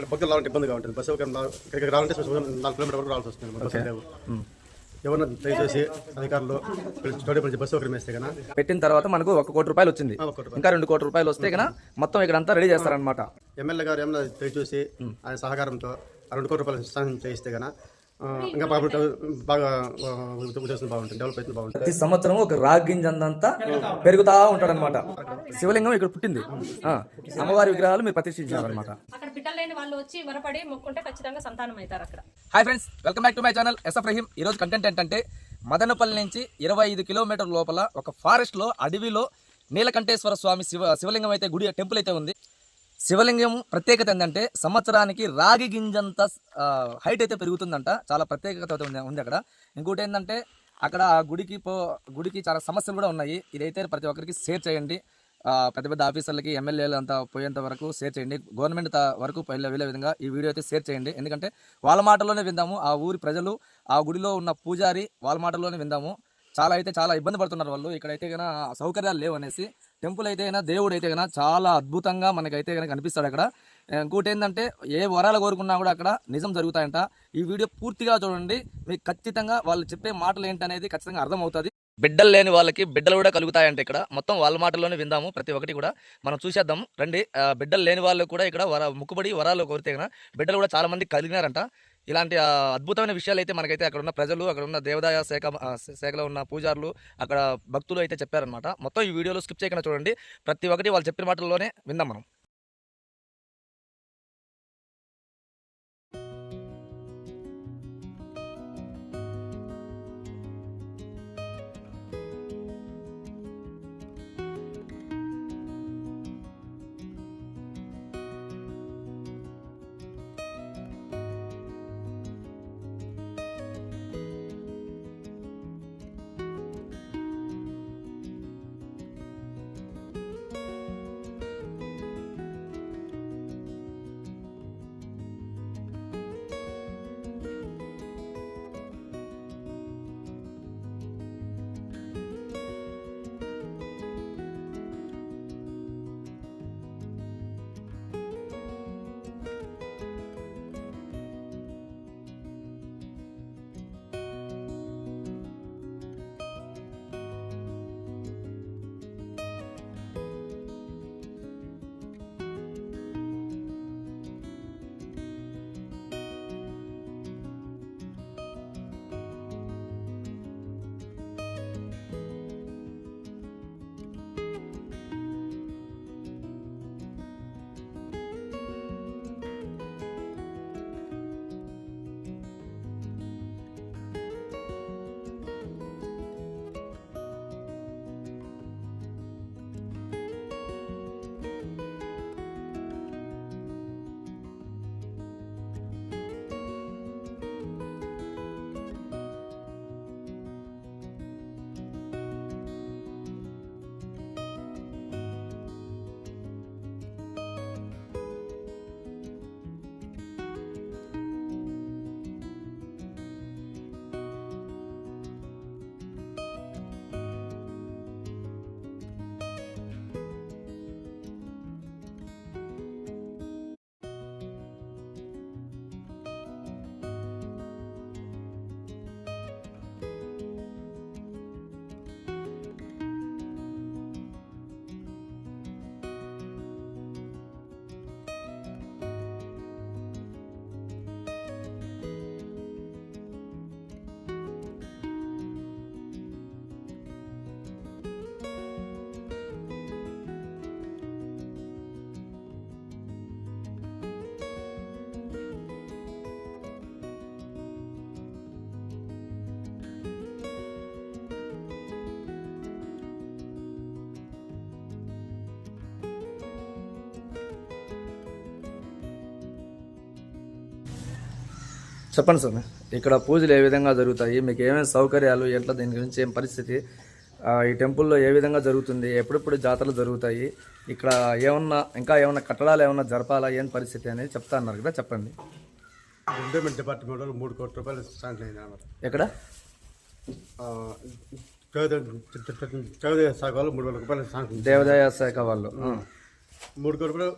ఇక్కడ భక్తులు రావాలంటే ఇబ్బందిగా ఉంటుంది. బస్సు సౌకర్యం ఇక్కడికి రావాలంటే నాలుగు కిలోమీటర్ వరకు రావాల్సి వస్తుంది బస్సు ఎవరన్నా దయచేసి అధికారులు బస్సు సౌకర్యం వేస్తే కన్నా పెట్టిన తర్వాత మనకు ఒక కోటి రూపాయలు వచ్చింది. కోటి ఇంకా రెండు కోటి రూపాయలు వస్తే కనుక మొత్తం ఇక్కడ అంతా రెడీ చేస్తారనమాట ఎమ్మెల్యే గారు ఏమన్నా దయచూసి ఆయన సహకారంతో ఆ రెండు కోట్ల రూపాయలు చేయిస్తే కన్నా ఆ, ఇంకా బాగా బాగా ఆ, ఉద్దేశం బాగుంటుంది డెవలప్ అయితే బాగుంటుంది ప్రతి సంవత్సరం ఒక రాగింజందంతా పెరుగుతా ఉంటాడనమాట శివలింగం ఇక్కడ పుట్టింది. ఆ, అమ్మవారి విగ్రహాలు మీరు ప్రతిష్ఠించారనమాట అక్కడ బిడ్డలు లేని వాళ్ళు వచ్చి వరపడి మొక్కుంటే ఖచ్చితంగా సంతానం అవుతారు అక్కడ. Hi friends welcome back to my channel SF Rahim. ఈరోజు కంటెంట్ ఏంటంటే మదనపల్లి నుంచి ఇరవై ఐదు కిలోమీటర్ లోపల ఒక ఫారెస్ట్లో అడవిలో నీలకంఠేశ్వర స్వామి శివ శివలింగం అయితే గుడి టెంపుల్ అయితే ఉంది. శివలింగం ప్రత్యేకత ఏంటంటే సంవత్సరానికి రాగి గింజంత హైట్ అయితే పెరుగుతుందంట. చాలా ప్రత్యేకత అయితే ఉంది అక్కడ. ఇంకోటి ఏంటంటే అక్కడ ఆ గుడికి పో గుడికి చాలా సమస్యలు కూడా ఉన్నాయి. ఇదైతే ప్రతి ఒక్కరికి షేర్ చేయండి. పెద్ద పెద్ద ఆఫీసర్లకి ఎమ్మెల్యేలు అంతా పోయేంత వరకు షేర్ చేయండి. గవర్నమెంట్ వరకు వెళ్ళే వెళ్ళే విధంగా ఈ వీడియో అయితే షేర్ చేయండి. ఎందుకంటే వాళ్ళ మాటల్లోనే విందాము. ఆ ఊరి ప్రజలు ఆ గుడిలో ఉన్న పూజారి వాళ్ళ మాటల్లోనే విందాము. చాలా అయితే చాలా ఇబ్బంది పడుతున్నారు వాళ్ళు. ఇక్కడైతే కన్నా సౌకర్యాలు లేవు అనేసి టెంపుల్ అయితే అయినా దేవుడు అయితే కన్నా చాలా అద్భుతంగా మనకైతే కనుక కనిపిస్తాడు అక్కడ. ఇంకోటి ఏంటంటే ఏ వరాలు కోరుకున్నా కూడా అక్కడ నిజం జరుగుతాయంట. ఈ వీడియో పూర్తిగా చూడండి. మీకు ఖచ్చితంగా వాళ్ళు చెప్పే మాటలు ఏంటనేది ఖచ్చితంగా అర్థమవుతుంది. బిడ్డలు లేని వాళ్ళకి బిడ్డలు కూడా కలుగుతాయంట ఇక్కడ. మొత్తం వాళ్ళ మాటల్లోనే విందాము ప్రతి ఒక్కటి కూడా. మనం చూసేద్దాం. రండి. బిడ్డలు లేని వాళ్ళు కూడా ఇక్కడ వర ముక్కుబడి వరాలు కోరితే కనుక బిడ్డలు కూడా చాలా మంది కలిగినారంట. ఇలాంటి అద్భుతమైన విషయాలు అయితే మనకైతే అక్కడ ఉన్న ప్రజలు అక్కడ ఉన్న దేవదాయ శాఖ శాఖలో ఉన్న పూజారులు అక్కడ భక్తులు అయితే చెప్పారనమాట మొత్తం ఈ వీడియోలో స్కిప్ చేయకుండా చూడండి. ప్రతి ఒక్కటి వాళ్ళు చెప్పిన మాటల్లోనే విందాం మనం. చెప్పండి సార్. ఇక్కడ పూజలు ఏ విధంగా జరుగుతాయి? మీకు ఏమేమి సౌకర్యాలు? ఎట్లా దీని గురించి ఏం పరిస్థితి? ఆ, ఈ టెంపుల్లో ఏ విధంగా జరుగుతుంది? ఎప్పుడెప్పుడు జాతరలు జరుగుతాయి? ఇక్కడ ఏమన్నా ఇంకా ఏమన్నా కట్టడాలు ఏమన్నా జరపాలా? ఏం పరిస్థితి అనేది చెప్తా అన్నారు కదా చెప్పండి. ఎండోమెంట్ డిపార్ట్మెంట్ వాళ్ళు మూడు కోట్ల రూపాయలు అయింది అనమాట ఎక్కడ? చౌదరి సాగు వాళ్ళు మూడు వేల రూపాయలు సాంక్షన్ దేవాదాయ శాఖ వాళ్ళు. మూడు కోట్ల రూపాయలు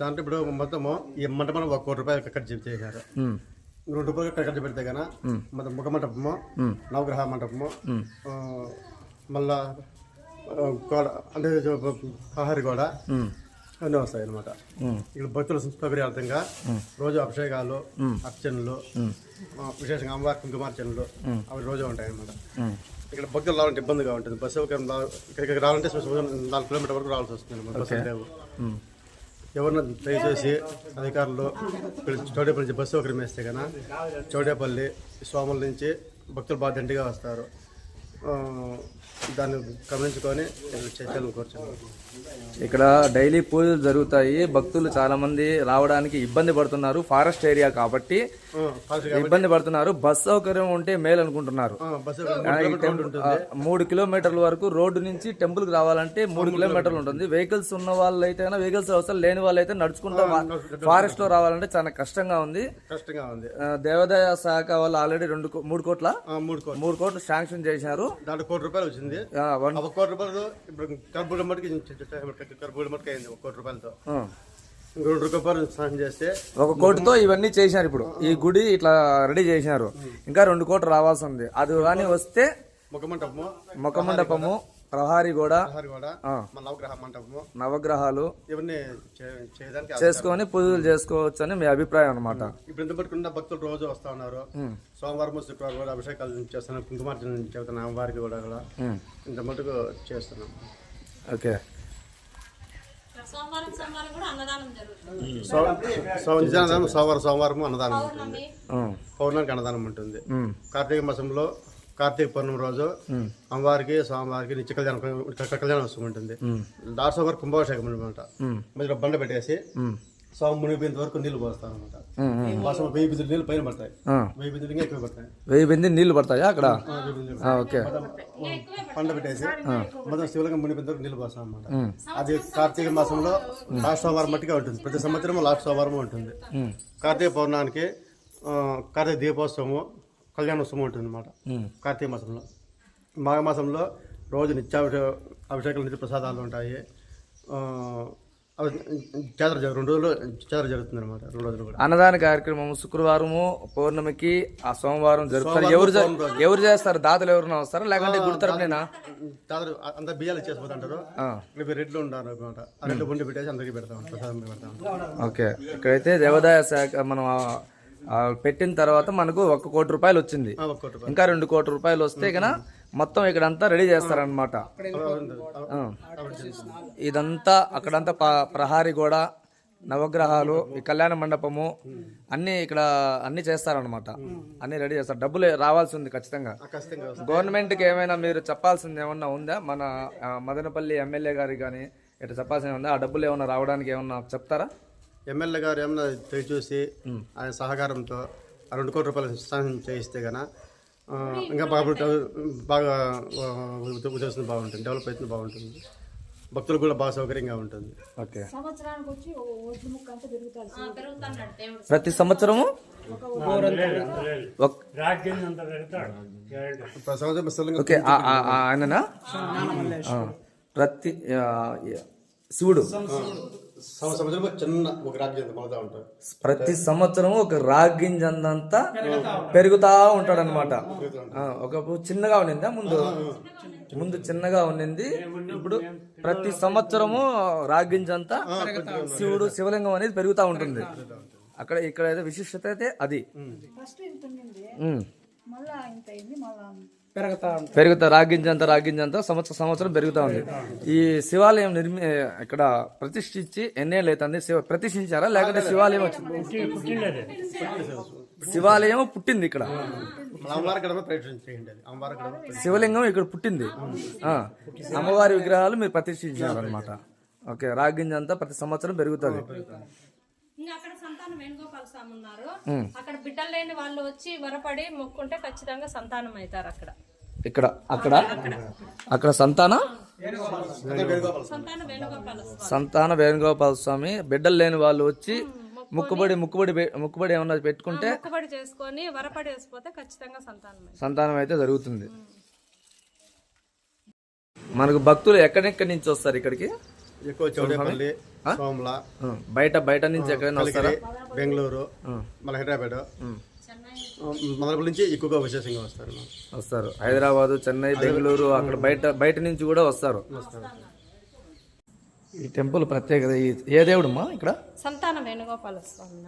దాంట్లో ఇప్పుడు మొత్తము ఈ మంటపం ఒక కోటి రూపాయలు కట్ చేశారు. రెండు రూపాయలు ఖర్చు పెడితే కన్నా మన ముఖ మంటపము నవగ్రహ మంటపము మళ్ళా గోడ అంటే ఆహారి గోడ అన్నీ వస్తాయి అనమాట ఇక్కడ భక్తుల సౌకర్యార్థంగా రోజు అభిషేకాలు అర్చనలు విశేషంగా అమ్మవారి కుంకుమార్చనలు అవి రోజు ఉంటాయి అనమాట. ఇక్కడ భక్తులు రావాలంటే ఇబ్బందిగా ఉంటుంది. బస్సు ఇక్కడికి రావాలంటే నాలుగు కిలోమీటర్ వరకు రావాల్సి వస్తుంది అనమాట బస్సు లేవు. ఎవరిని దయచేసి అధికారులు ఇక్కడ చౌడేపల్లి నుంచి బస్సు ఒకరి వేస్తే కన్నా చౌడేపల్లి స్వాముల నుంచి భక్తులు బాగా దండిగా వస్తారు. దాన్ని గమనించుకొని చర్చలు కూర్చోండి ఇక్కడ డైలీ పూజలు జరుగుతాయి. భక్తులు చాలా మంది రావడానికి ఇబ్బంది పడుతున్నారు. ఫారెస్ట్ ఏరియా కాబట్టి ఇబ్బంది పడుతున్నారు. బస్ సౌకర్యం ఉంటే మేలు అనుకుంటున్నారు. మూడు కిలోమీటర్ల వరకు రోడ్డు నుంచి టెంపుల్కి రావాలంటే మూడు కిలోమీటర్లు. ఉంటుంది. వెహికల్స్ ఉన్న వాళ్ళు అయితే వెహికల్స్ అవసరం లేని వాళ్ళు అయితే నడుచుకుంటా ఫారెస్ట్లో రావాలంటే చాలా కష్టంగా ఉంది. కష్టంగా ఉంది. దేవాదాయ శాఖ వాళ్ళు ఆల్రెడీ రెండు మూడు కోట్లు. మూడు కోట్లు శాంక్షన్ చేశారు. దాంట్లో కోటి రూపాయలు వచ్చింది. వన్ ఒక కోటి రూపాయలు ఇప్పుడు కర్బూజ మటుకి కర్బూజ మటుకు అయింది ఒక కోటి రూపాయలతో. రెండు రూపాయలు స్నానం చేస్తే ఒక కోటితో ఇవన్నీ చేశారు ఇప్పుడు. ఈ గుడి ఇట్లా రెడీ చేశారు ఇంకా రెండు కోట్లు రావాల్సి ఉంది. అది కానీ వస్తే ముఖ మంటపము ముఖ మండపము ప్రహారీ గోడ నవగ్రహ మంటపము నవగ్రహాలు ఇవన్నీ చేసుకొని పూజలు చేసుకోవచ్చు అని మీ అభిప్రాయం అనమాట ఇప్పుడు పట్టుకున్న భక్తులు రోజు వస్తా ఉన్నారు. సోమవారం శుక్రవారం కూడా అభిషేకాలు చేస్తున్నాం కుంకుమార్చన చెబుతున్నాం అమ్మవారికి కూడా కూడా ఇంత మటుకు చేస్తున్నాం. ఓకే. సోమవారం సోమవారం కూడా అన్నదానం సోమవారం అన్నదానం ఉంటుంది. ఉమ్, పౌర్ణమికి అన్నదానం ఉంటుంది. ఉమ్, కార్తీక మాసంలో కార్తీక పౌర్ణమి రోజు అమ్మవారికి స్వామివారికి నిత్య కళ్యాణం కళ్యాణం వస్తూ ఉంటుంది. లాస్ట్ సోమవారం కుంభాభిషేకం అనమాట మధ్యలో బండ పెట్టేసి స్వామి మునిగిపోయేంత వరకు నీళ్ళు పోస్తాం అనమాట. మాసం వెయ్యి బిందులు నీళ్ళు పైన పడతాయి. వెయ్యి బిందులు ఎక్కువ పడతాయి. వెయ్యి బింది నీళ్ళు పడతాయా అక్కడ? ఓకే. పండ పెట్టేసి మొత్తం శివలింగం మునిగిపోయేంత వరకు నీళ్ళు పోస్తాం అనమాట అది కార్తీక మాసంలో లాస్ట్ సోమవారం మట్టిగా ఉంటుంది. ప్రతి సంవత్సరం లాస్ట్ సోమవారం ఉంటుంది. కార్తీక పౌర్ణానికి కార్తీక దీపోత్సవము కళ్యాణోత్సవం ఉంటుంది అనమాట కార్తీక మాసంలో. మాఘమాసంలో రోజు నిత్యాభిషేక అభిషేకాలు నిత్య ప్రసాదాలు ఉంటాయి జాతర జరుగు రెండు రోజులు జాతర జరుగుతుంది అనమాట రెండు రోజులు కూడా. అన్నదాన కార్యక్రమం శుక్రవారము పౌర్ణమికి ఆ సోమవారం జరుపుతారు. ఎవరు ఎవరు చేస్తారు? దాతలు ఎవరైనా వస్తారా? లేకుంటే గుడి తరపునేనా జాతర అంత బియ్యాలు ఇచ్చేసిపోతుంటారు ఇక్కడ రెడ్లు ఉంటారు అనమాట ఆ రెడ్లు ఉండి పెట్టేసి అందరికీ పెడతాం ప్రసాదం పెడతాం. ఓకే. ఇక్కడైతే దేవాదాయ శాఖ మనం పెట్టిన తర్వాత మనకు ఒక కోటి రూపాయలు వచ్చింది. కోటి ఇంకా రెండు కోట్ల రూపాయలు వస్తే గన మొత్తం ఇక్కడంతా రెడీ చేస్తారనమాట. ఇదంతా అక్కడంతా ప్రహారీ గోడ నవగ్రహాలు ఈ కళ్యాణ మండపము అన్ని ఇక్కడ అన్ని చేస్తారనమాట అన్ని రెడీ చేస్తారు. డబ్బులు రావాల్సి ఉంది ఖచ్చితంగా. గవర్నమెంట్కి ఏమైనా మీరు చెప్పాల్సింది ఏమన్నా ఉందా? మన మదనపల్లి ఎమ్మెల్యే గారికి కానీ ఇట్లా చెప్పాల్సింది ఉందా ఆ డబ్బులు ఏమన్నా రావడానికి ఏమన్నా చెప్తారా? ఎమ్మెల్యే గారు ఏమన్నా చూసి ఆయన సహకారంతో ఆ రెండు కోట్ల రూపాయలు సాయం చేయిస్తే గన ఇంకా బాగా బాగా ఉద్దేశం బాగుంటుంది డెవలప్ అవుతుంది బాగుంటుంది. భక్తులకు కూడా బాగా సౌకర్యంగా ఉంటుంది. ఓకే. ప్రతి సంవత్సరము? ఓకే ఆ- ఆ- ఆ ఆయననా? ఆ. ప్రతి శివుడు. సంవత్సరం చిన్న ఒక ప్రతి సంవత్సరం ఒక రాగింజందంతా పెరుగుతా ఉంటాడు అనమాట ఒక చిన్నగా ఉండిందా? ముందు ముందు చిన్నగా ఉండింది. ఇప్పుడు ప్రతి సంవత్సరము రాగింజంతా శివుడు శివలింగం అనేది పెరుగుతా ఉంటుంది. అక్కడ ఇక్కడ అయితే విశిష్టత అయితే అది. పెరుగుతా రాగింజంత రాగింజంత సంవత్సరం సంవత్సరం పెరుగుతా ఉంది. ఈ శివాలయం నిర్మి ఇక్కడ ప్రతిష్ఠించి ఎన్నేళ్ళు అవుతుంది? శివ ప్రతిష్ఠించారా? లేకుంటే శివాలయం వచ్చింది? శివాలయం పుట్టింది ఇక్కడ. శివలింగం ఇక్కడ పుట్టింది. ఆ, అమ్మవారి విగ్రహాలు మీరు ప్రతిష్ఠించారు అనమాట ఓకే రాగింజంతా ప్రతి సంవత్సరం పెరుగుతుంది. సంతానం వేణుగోపాల స్వామి ఉన్నారు. అక్కడ బిడ్డలు లేని వాళ్ళు వచ్చి వరపడి మొక్కుంటే ఖచ్చితంగా సంతానం అవుతారు అక్కడ. ఇక్కడ అక్కడ? అక్కడ సంతాన? సంతానం వేణుగోపాల స్వామి. సంతాన వేణుగోపాల స్వామి. బిడ్డలు లేని వాళ్ళు వచ్చి ముక్కుబడి ముక్కుబడి ముక్కుబడి ఏమన్నా పెట్టుకుంటే మొక్కుబడి చేసుకొని వరపడి వేసిపోతే ఖచ్చితంగా సంతానం. సంతానం అయితే జరుగుతుంది. మనకు భక్తులు ఎక్కడెక్కడి నుంచి వస్తారు ఇక్కడికి? ఎక్కువ చౌడేపల్లి సోమల ఉం. బయట బయట నుంచి ఎక్కడైనా వస్తారా? బెంగళూరు మన హైదరాబాద్. మొదలపల్లి నుంచి ఎక్కువగా విశేషంగా వస్తారు వస్తారు. హైదరాబాదు చెన్నై బెంగళూరు అక్కడ బయట బయట నుంచి కూడా వస్తారు. ఈ టెంపుల్ ప్రత్యేకత ఏ దేవుడమ్మా ఇక్కడ? సంతాన వేణుగోపాల స్వామి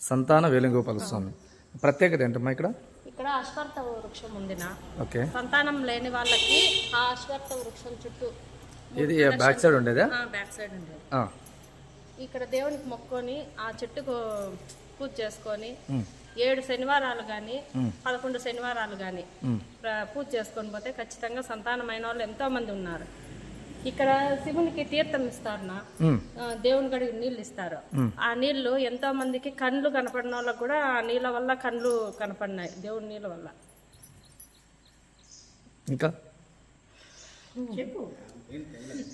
సంతాన వేణుగోపాల స్వామి ప్రత్యేకత ఏంటమ్మా ఇక్కడ? ఇక్కడ అశ్వర్థ వృక్షం ఉందిన ఓకే. సంతానం లేని వాళ్ళకి ఆ అశ్వర్థ వృక్షం చుట్టూ ఇది బ్యాక్ సైడ్ ఉండేదా? ఆ, బ్యాక్ సైడ్ ఉండేది. ఆ. ఇక్కడ దేవునికి మొక్కొని ఆ చెట్టుకు పూజ చేసుకొని ఏడు శనివారాలు కానీ పదకొండు శనివారాలు కానీ పూజ చేసుకొని పోతే ఖచ్చితంగా సంతానమైన వాళ్ళు ఎంతో మంది ఉన్నారు. ఇక్కడ శివునికి తీర్థం ఇస్తారు నా ఉమ్. ఆ, దేవుని గడికి నీళ్ళు ఇస్తారు. ఆ నీళ్ళు ఎంతో మందికి కండ్లు కనపడిన వాళ్ళకి కూడా ఆ నీళ్ళ వల్ల కండ్లు కనపడినాయి దేవుని నీళ్ళ వల్ల. ఇంకా?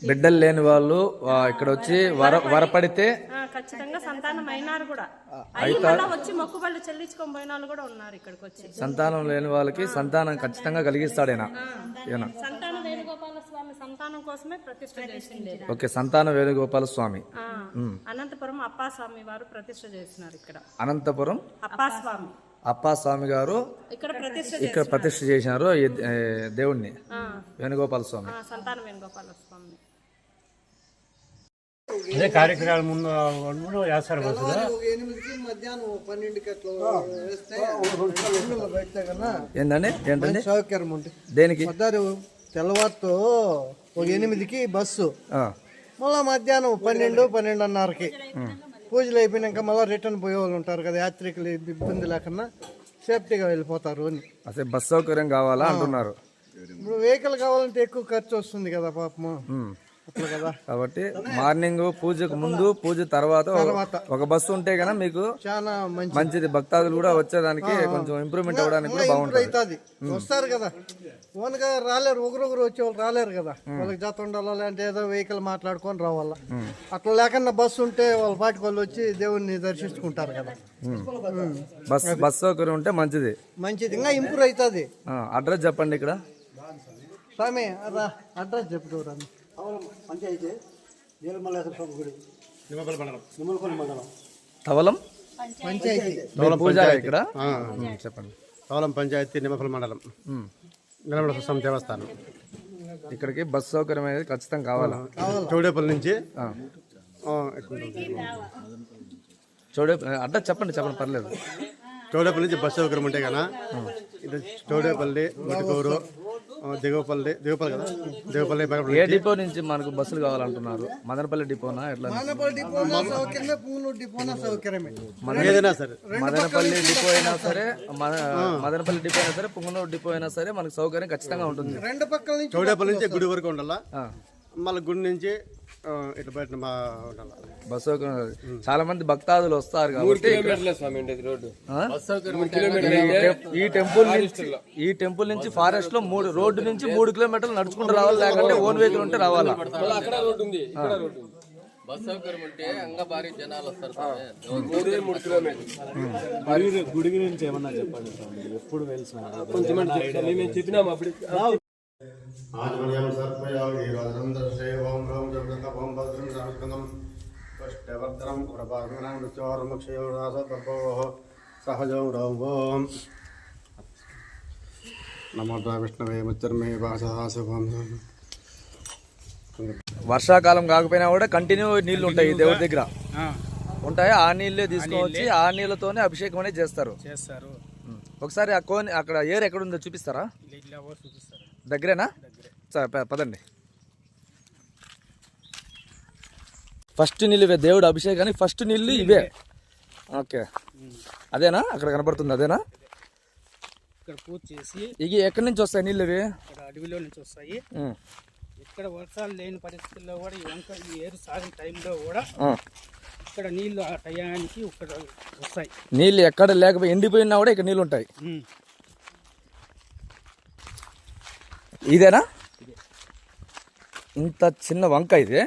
బిడ్డలు లేని వాళ్ళు ఇక్కడ వచ్చి వర వరపడితే ఖచ్చితంగా సంతానం అయినారు కూడా. వచ్చి మొక్కుబళ్ళు చెల్లించుకొని పోయిన వాళ్ళు కూడా ఉన్నారు ఇక్కడికి వచ్చి. సంతానం లేని వాళ్ళకి సంతానం ఖచ్చితంగా కలిగిస్తాడేనా ఈయన సంతాన వేణుగోపాల స్వామి సంతానం కోసమే ప్రతిష్ట చేసింది. ఓకే సంతాన వేణుగోపాల స్వామి. అనంతపురం అప్పాస్వామి వారు ప్రతిష్ట చేసినారు ఇక్కడ. అనంతపురం? అప్పాస్వామి. అప్పా స్వామి గారు ఇక్కడ ప్రతిష్ఠ చేసినారు దేవుణ్ణి. వేణుగోపాల స్వామి. అదే కార్యక్రమాల ముందు వేస్తారు బస్సులో. ఏందండి? ఏంటండి? సౌకర్యం ఉంటుంది దేనికి? తెల్లవారుతో ఒక ఎనిమిదికి బస్సు. మళ్ళా మధ్యాహ్నం పన్నెండు పన్నెండున్నరకి. పూజలు అయిపోయినాక మళ్ళీ రిటర్న్ పోయే వాళ్ళు ఉంటారు కదా యాత్రికులు ఇబ్బంది లేకుండా సేఫ్టీగా వెళ్ళిపోతారు అని. అసలు బస్ సౌకర్యం కావాలా అంటున్నారు. ఇప్పుడు వెహికల్ కావాలంటే ఎక్కువ ఖర్చు వస్తుంది కదా పాపము. కాబట్టి మార్నింగ్ పూజకు ముందు పూజ తర్వాత ఒక- ఒక బస్సు ఉంటే కనుక మీకు చాలా మంచి మంచిది. భక్తాదులు కూడా వచ్చేదానికి కొంచెం ఇంప్రూవ్మెంట్ అవ్వడానికి కూడా బాగుంటుంది. అవుతుంది వస్తారు కదా. ఓన్గా రాలేరు. ఒకరొకరు వచ్చేవాళ్ళు రాలేరు కదా. వాళ్ళకి జత ఉండాలా లేదంటే ఏదో వెహికల్ మాట్లాడుకొని రావాలా. అట్లా లేకుండా బస్సు ఉంటే వాళ్ళ పాటికి వాళ్ళు వచ్చి దేవుణ్ణి దర్శించుకుంటారు కదా. బస్ బస్ సౌకర్యం ఉంటే మంచిది. మంచిది. ఇంకా ఇంప్రూవ్ అవుతుంది. అడ్రస్ చెప్పండి ఇక్కడ. స్వామి అడ్రస్ చెప్తూ రామి పంచాయతీ నీలమల్లేశ్వర స్వామి గుడి. నిమ్మపల్లి మండలం. నిమ్మలపల్లి మండలం. తవలం? పంచాయతీ. పూజారి ఇక్కడ? చెప్పండి. తవలం పంచాయతీ నిమ్మపల్లి మండలం. నిలమల స్వామి దేవస్థానం. ఇక్కడికి బస్ సౌకర్యం అనేది ఖచ్చితంగా కావాలా? చౌడేపల్లి నుంచి ఆ. ఆ, ఇక్కడ ఉంటుంది. చూడే అడ్రస్ చెప్పండి చెప్పండి పర్లేదు. చౌడేపల్లి నుంచి బస్సు సౌకర్యం ఉంటే కదా? ఇది చౌడేపల్లి ముటికూరు. ఆ, దిగువపల్లి దిగువపల్లి కదా? ఏ డిపో నుంచి మనకు బస్సులు కావాలంటున్నారు? మదనపల్లి డిపోనా ఎట్లా? మానపల్లి డిపోనా సౌకర్యమే పుంగనూరు డిపోనా సౌకర్యమే. ఏదైనా సరే. మదనపల్లి డిపో అయినా సరే మద- మదనపల్లి డిపో అయినా సరే పుంగనూరు డిపో అయినా సరే మనకు సౌకర్యం ఖచ్చితంగా ఉంటుంది. రెండు పక్కల నుంచి చౌడేపల్లి నుంచి గుడి వరకు ఉండాలా? మళ్ళీ గుడి నుంచి ఇట్లా మా బస్ చాలా మంది భక్తాదులు వస్తారు కాబట్టి? ఈ టెంపుల్ నుంచి ఈ టెంపుల్ నుంచి ఫారెస్ట్లో మూడు రోడ్డు నుంచి మూడు కిలోమీటర్లు నడుచుకుంటూ రావాలి లేకుంటే ఓన్ వెహికల్ ఉంటే రావాలా? అక్కడ రోడ్డు ఉంది ఇక్కడ రోడ్డు ఉంది. బస్ సౌకర్యం ఉంటే అంగా భారీ జనాలు వస్తారు మూడే మూడు కిలోమీటర్లు. గుడి గురించి ఏమన్నా చెప్పండి ఎప్పుడు వెళ్తున్నా అప్పుడు. నమో విష్ణవే ముచ్చర్మే వాసహాశుభం వర్షాకాలం కాకపోయినా కూడా కంటిన్యూ నీళ్ళు ఉంటాయి దేవుడి దగ్గర. ఉంటాయి? ఆ నీళ్ళే తీసుకొని ఆ నీళ్ళతోనే అభిషేకం అనేది చేస్తారు. చేస్తారు. ఒకసారి ఆ కోని అక్కడ ఏర్ ఎక్కడ ఉందో చూపిస్తారా చూపిస్తారు దగ్గరేనా? పదండి. ఫస్ట్ నీళ్ళు ఇవే. దేవుడు అభిషేకానికి ఫస్ట్ నీళ్ళు ఇవే. ఓకే. అదేనా? అక్కడ కనబడుతుంది. అదేనా? ఇక్కడ పూజ చేసి ఇవి ఎక్కడి నుంచి వస్తాయి నీళ్ళు ఇవి? ఇక్కడ అడవిలో నుంచి వస్తాయి. ఇక్కడ వర్షాలు లేని పరిస్థితుల్లో కూడా ఈ వంక ఈ ఏరు సాగిన టైంలో కూడా. ఇక్కడ నీళ్ళు ఆ టయానికి ఇక్కడ వస్తాయి. నీళ్ళు ఎక్కడ లేకపోయి ఎండిపోయినా కూడా ఇక్కడ నీళ్ళు ఉంటాయి. ఇదేనా? ఇంత చిన్న వంక ఇది.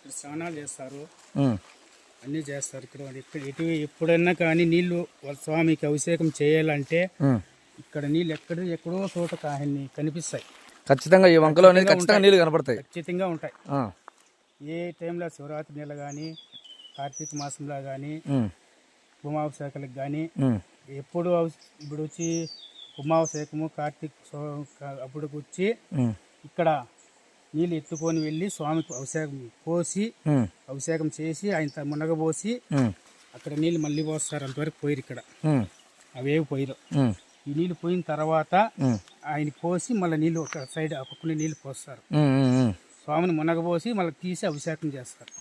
నీళ్ళు స్నానాలు చేస్తారు. అన్నీ చేస్తారు. ఇక్కడ ఇక్కడ ఎటు ఎప్పుడన్నా కానీ నీళ్ళు స్వామికి అభిషేకం చేయాలంటే ఇక్కడ నీళ్ళు ఎక్కడ ఎక్కడో చోట కాయన్ని కనిపిస్తాయి. ఖచ్చితంగా ఈ వంకలో అనేది ఖచ్చితంగా నీళ్ళు కనపడతాయి. ఖచ్చితంగా ఉంటాయి. ఏ టైంలో శివరాత్రి నెల కానీ కార్తీక మాసంలో కానీ ఉమ్. ఉమాభిషేకాలకు కానీ. ఎప్పుడు ఇప్పుడు వచ్చి ఉమాభిషేకము కార్తీక అప్పుడు వచ్చి. ఇక్కడ నీళ్ళు ఎత్తుకొని వెళ్ళి స్వామికి అభిషేకం పోసి. అభిషేకం చేసి ఆయన మునగబోసి. అక్కడ నీళ్ళు మళ్ళీ పోస్తారు అంతవరకు పోయిరు ఇక్కడ. అవేవి పోయిరు. ఈ నీళ్ళు పోయిన తర్వాత. ఆయన పోసి మళ్ళీ నీళ్ళు ఒక సైడ్ పక్కన నీళ్ళు పోస్తారు. స్వామిని మునగబోసి మళ్ళీ తీసి అభిషేకం చేస్తారు.